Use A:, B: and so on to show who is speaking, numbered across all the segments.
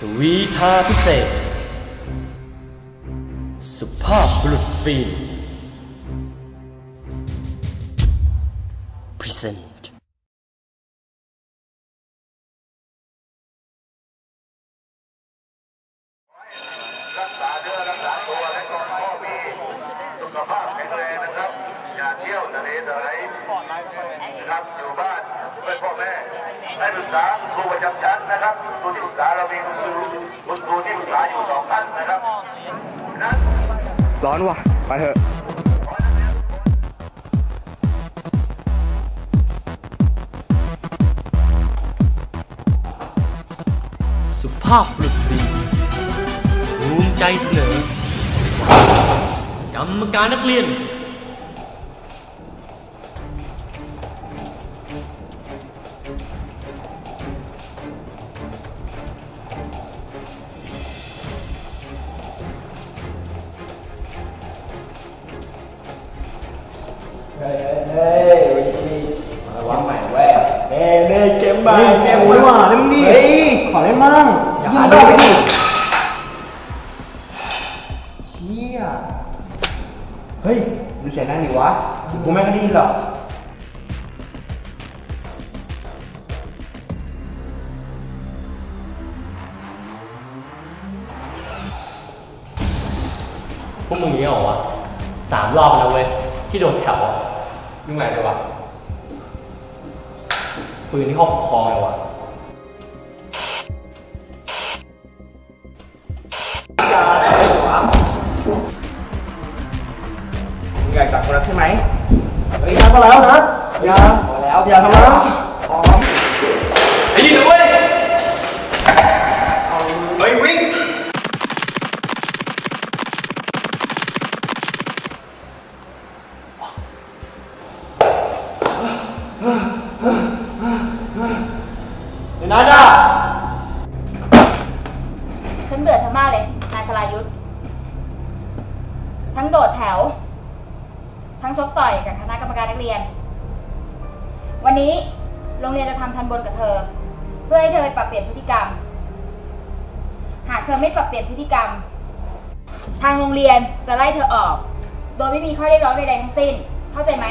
A: ทวีทาพิเศษ สุภาพบุรุษฟิล์ม Present
B: รักษาเนื้อรักษาตัวและก็พ่อมีสุขภาพแข็งแรงนะครับ อย่าเที่ยวทะเลทลายนะครับอยู่บ้าน ช่วยพ่อแม่ให้ปรึกษาครูประจำชั้นนะครับครูที่ปรึกษาเรามีคุณครูคุณครูที่ปรึกษาอยู่สองท่านนะครับนั้น
C: ร้อนว่ะ ไปเถอะ
A: สุภาพบุรุษฟิล์มภูมิใจเสนอกรรมการนักเรียน
D: วัน บ้า
C: เฮ้ยเกมหมูดีกว่าเล่นดิ
D: เฮ้ยขอเล่นมั่ง
C: อย่า
D: ยิ้
C: หาม
D: ได้
C: เล่น
D: ดิ
C: ดิ
D: เชี่ยเฮ้ยดูเสียงนั่นดิวะกูไม่ค่อยได้ยินหรอก
A: พวกมึงอย่างนี้เหรอวะสามรอบแล้วเว้ยที่โดนแถวอะ
D: ยุ่งอะไรเลยวะ
A: ปืนที่ห้องปกครองเลยวะ
C: มึงอยากจับคนรักใช่ไหม
D: เฮ้ยทำมาแล้วนะอย่าพอแล้วอย่าทำแล้ว มา
E: กเลย นายสลายุทธทั้งโดดแถว ทั้งชกต่อยกับคณะกรรมการนักเรียน วันนี้โรงเรียนจะทำทันบนกับเธอ เพื่อให้เธอปรับเปลี่ยนพฤติกรรม หากเธอไม่ปรับเปลี่ยนพฤติกรรม ทางโรงเรียนจะไล่เธอออก โดยไม่มีข้อเรียกร้องใดๆทั้งสิ้น เข้าใจไหม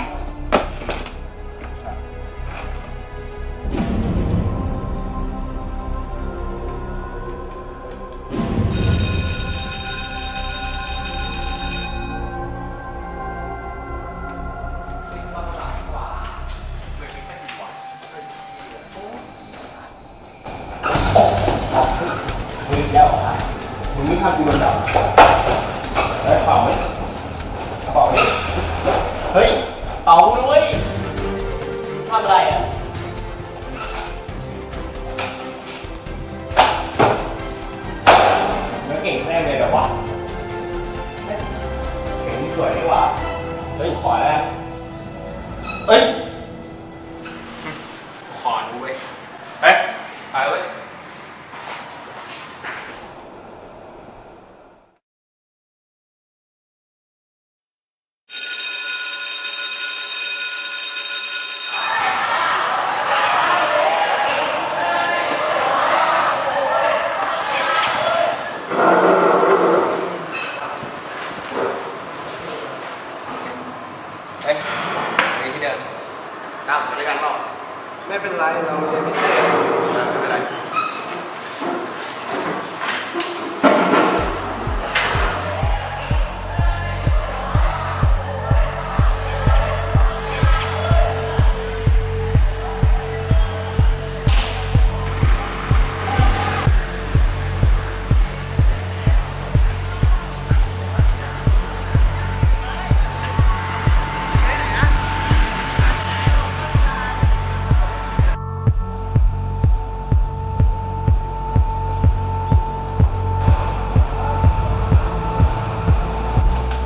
D: มึงไม่ทำกูมันจับได้เปล่าไหม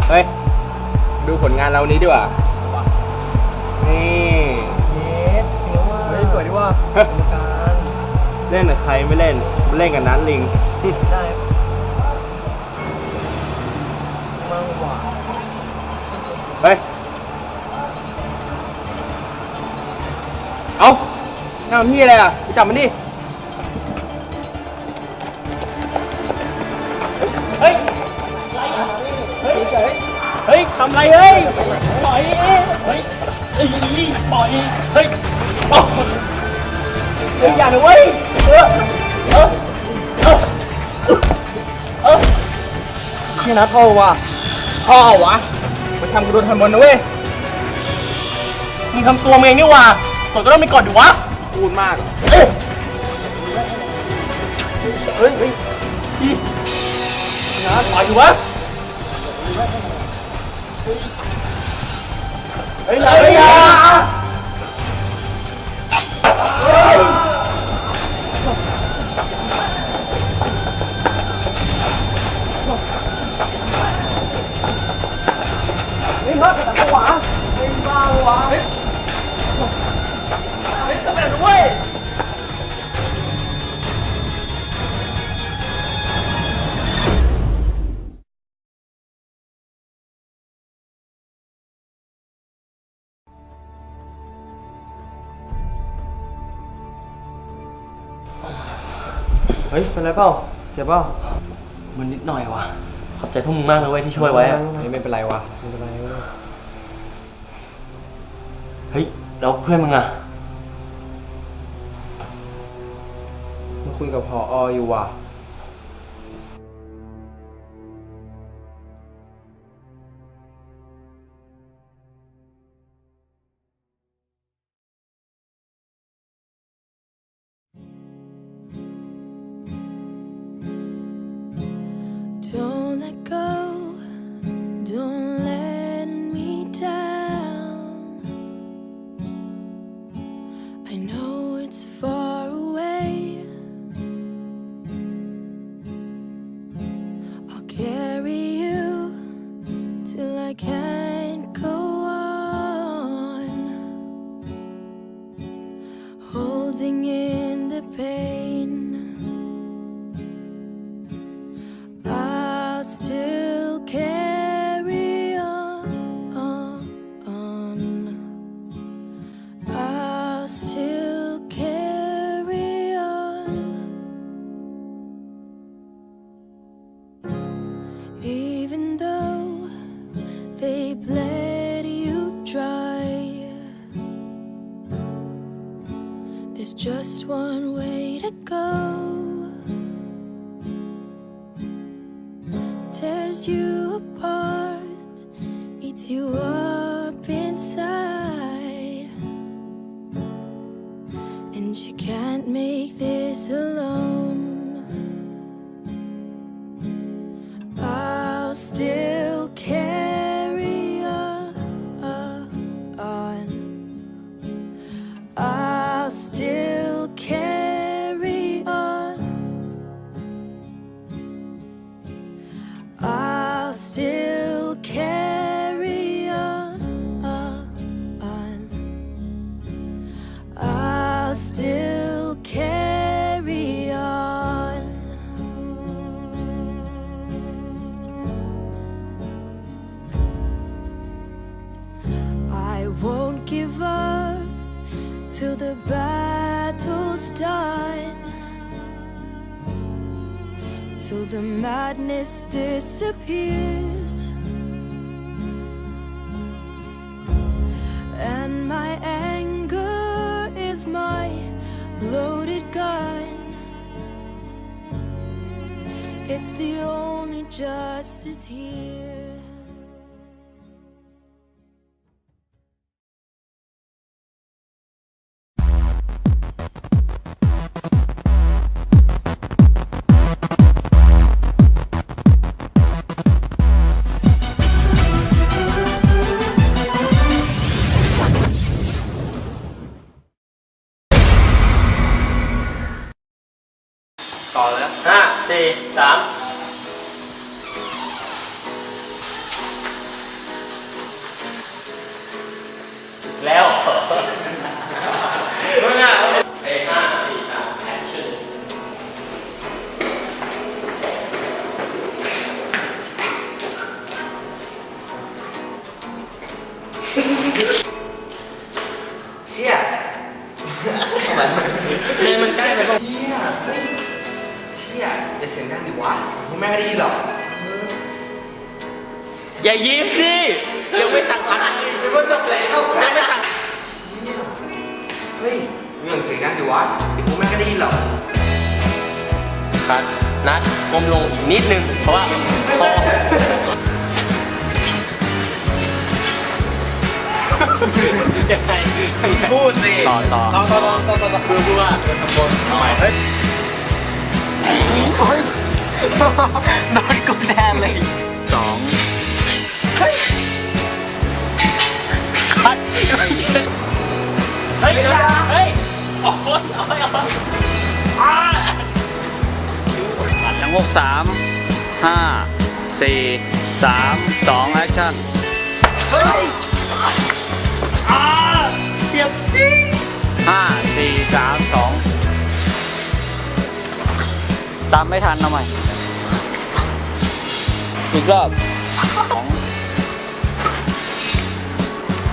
D: เฮ้
A: ย ดู
D: ผลงานเรานี้ดีกว่า นี่
A: เย็ดเฮ้ยสวยดีว่า
D: เล่นกับใครไม่เล่น เล่นกับนัทลิง
A: ได้มังหวาน
D: เฮ้ย เอาทำที่อะไรอะไปจับมันดิ
A: ทำไรเฮ้ย ปล่อย เฮ้ยเฮ้ยปล่อย เฮ้ยปล่อยเฮ้ยอย่านะเว้ยเออเออเออเออ
C: เชี่ยนะท่อว่ะท่อวะมาทำกูโดนทันบนนะเว้ย
A: มึงทำตัวมึงเองนี่ว่ากดก็ต้องมีกดอยู่วะ
C: พูดมาก
A: เอ้ย
C: เฮ้ยเฮ้ย
A: อีนะปล่อยอยู่วะ
C: เฮ้ยเฮ้ย
D: เฮ้ย เป็นไรเปล่าเจ็บเปล่า
A: มันนิดหน่อยวะขอบใจพวกมึงมากเลยเว้ยที่ช่วยไว้อะ
C: เฮ้ยไม่เป็นไรวะไม่เป็นไรไม่เป็นไร
A: เฮ้ยแล้วเพื่อนมึงอะ
C: มาคุยกับพอออยู่ว่ะ
F: Holding in the pain. Just one way to go. tears you apart, eats you up inside. And you can't make this alone. I'll still battle's done. Till the madness disappears. And my anger is my loaded gun. It's the only justice here
A: ต่อเลยนะห้าสี่สามแล้วมึงอะเอ้ยห้าสี่สามแอคชั่น
D: เชี่ย
A: เฮ้ยมันใกล้ไปป่ะ
D: เชี่ยเฮ้ยเชี่ย อย่าเสียงดังดิวะพวกแม่งไม่ได้ยินหรอกเออ
A: อย่ายิ้มสิยังไม่สั่งพัก
D: เดี๋ยวมันจบแล้ว
A: ยังไม่สั่ง
D: เฮ้ยเรื่องเสียงดังดิวะไอ้กูแม่งก็ได้ยินหรอก
A: ครับนัดก้มลงอีกนิดนึง เพราะว่าคอยังไงพูดสิต่อต่อต่อต่อต่อต่อต่อคือพูดว่าเป็นตำบลทำไมเฮ้ย
D: โดนกูแทนเลย
A: สองเฮ้ยคัดเฮ้ยเฮ้ยโอ้ยเอาไปเอาไปอ่า
G: ยังหกสามห้าสี่สามสองแอคชั่น
A: เฮ้ยอ่าเจ็บจริง
G: ห้าสี่สามสอง ตามไม่ทันเอาใหม่ อีกรอบสอง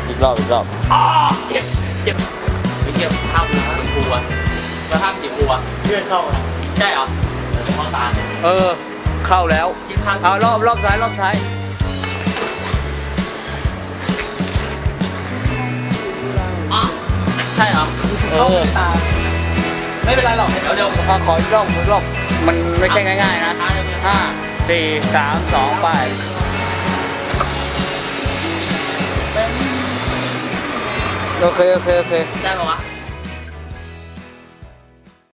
G: อีกรอบอีกรอบ
A: อ่าเจ็บเจ็บไม่เจ็บข้ามสีฟูอะแล้วข้ามสีฟูอะเลือดเข้าใช่เหรอเออเข้าตาเนี่ย
G: เออ เข้าแล้ว
A: ยิ้มข้าง
G: เอารอบรอบท้ายรอบท้าย
A: อะใช่เหรอ
G: เออ
A: ไม่เป็นไรหรอกเดี๋ยวเดี๋ยว
G: พอขออีกรอบอีกรอบมันไม่ใช่ง่ายๆนะห้าสี่สามสองไปโอเคโอเคโอเค
A: ได้ปะวะ